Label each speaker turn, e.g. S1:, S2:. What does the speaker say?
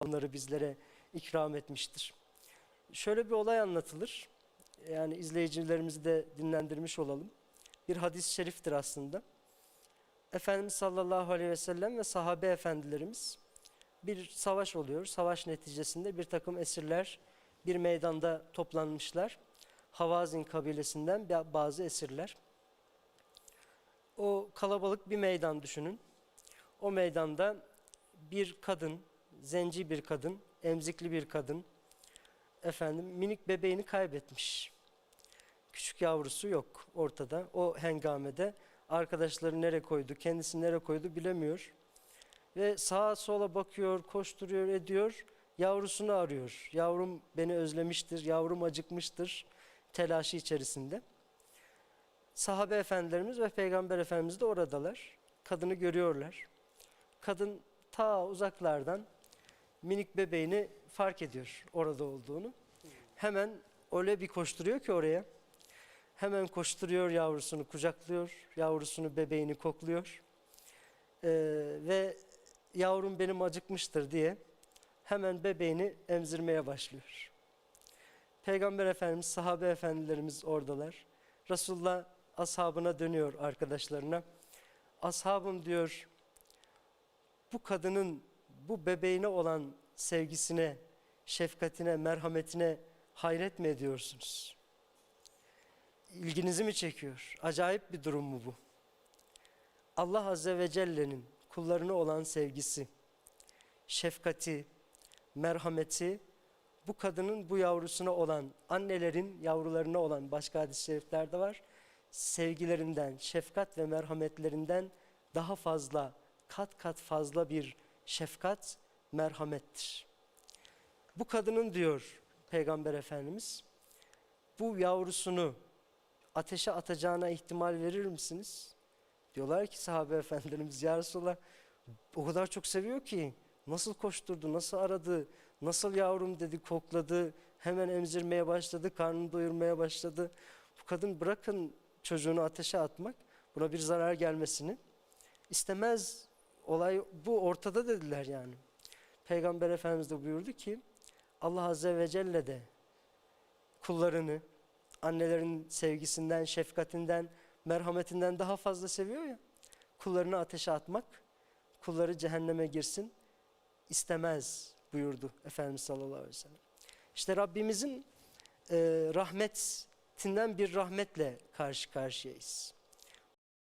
S1: onları bizlere ikram etmiştir. Şöyle bir olay anlatılır. Yani izleyicilerimizi de dinlendirmiş olalım. Bir hadis-i şeriftir aslında. Efendimiz sallallahu aleyhi ve sellem ve sahabe efendilerimiz bir savaş oluyor. Savaş neticesinde bir takım esirler bir meydanda toplanmışlar. Havazin kabilesinden bazı esirler. O kalabalık bir meydan düşünün. O meydanda bir kadın, zenci bir kadın, emzikli bir kadın, efendim minik bebeğini kaybetmiş. Küçük yavrusu yok ortada. O hengamede arkadaşları nereye koydu, kendisi nereye koydu bilemiyor. Ve sağa sola bakıyor, koşturuyor, ediyor. Yavrusunu arıyor. Yavrum beni özlemiştir, yavrum acıkmıştır telaşı içerisinde. Sahabe efendilerimiz ve peygamber efendimiz de oradalar. Kadını görüyorlar. Kadın ta uzaklardan minik bebeğini fark ediyor orada olduğunu. Hemen öyle bir koşturuyor ki oraya. Hemen koşturuyor yavrusunu kucaklıyor, yavrusunu bebeğini kokluyor. Ee, ve yavrum benim acıkmıştır diye hemen bebeğini emzirmeye başlıyor. Peygamber Efendimiz, sahabe efendilerimiz oradalar. Resulullah ashabına dönüyor arkadaşlarına. Ashabım diyor, bu kadının bu bebeğine olan sevgisine, şefkatine, merhametine hayret mi ediyorsunuz? İlginizi mi çekiyor? Acayip bir durum mu bu? Allah Azze ve Celle'nin kullarına olan sevgisi, şefkati, merhameti, bu kadının bu yavrusuna olan, annelerin yavrularına olan başka hadis-i şeriflerde var. Sevgilerinden, şefkat ve merhametlerinden daha fazla, kat kat fazla bir şefkat, merhamettir. Bu kadının diyor Peygamber Efendimiz, bu yavrusunu ateşe atacağına ihtimal verir misiniz? Diyorlar ki sahabe efendilerimiz ya Resulallah o kadar çok seviyor ki nasıl koşturdu, nasıl aradı, nasıl yavrum dedi, kokladı, hemen emzirmeye başladı, karnını doyurmaya başladı. Bu kadın bırakın çocuğunu ateşe atmak, buna bir zarar gelmesini istemez. Olay bu ortada dediler yani. Peygamber Efendimiz de buyurdu ki Allah Azze ve Celle de kullarını annelerin sevgisinden, şefkatinden, merhametinden daha fazla seviyor ya. Kullarını ateşe atmak, kulları cehenneme girsin istemez buyurdu Efendimiz sallallahu aleyhi ve sellem. İşte Rabbimizin e, rahmetinden bir rahmetle karşı karşıyayız.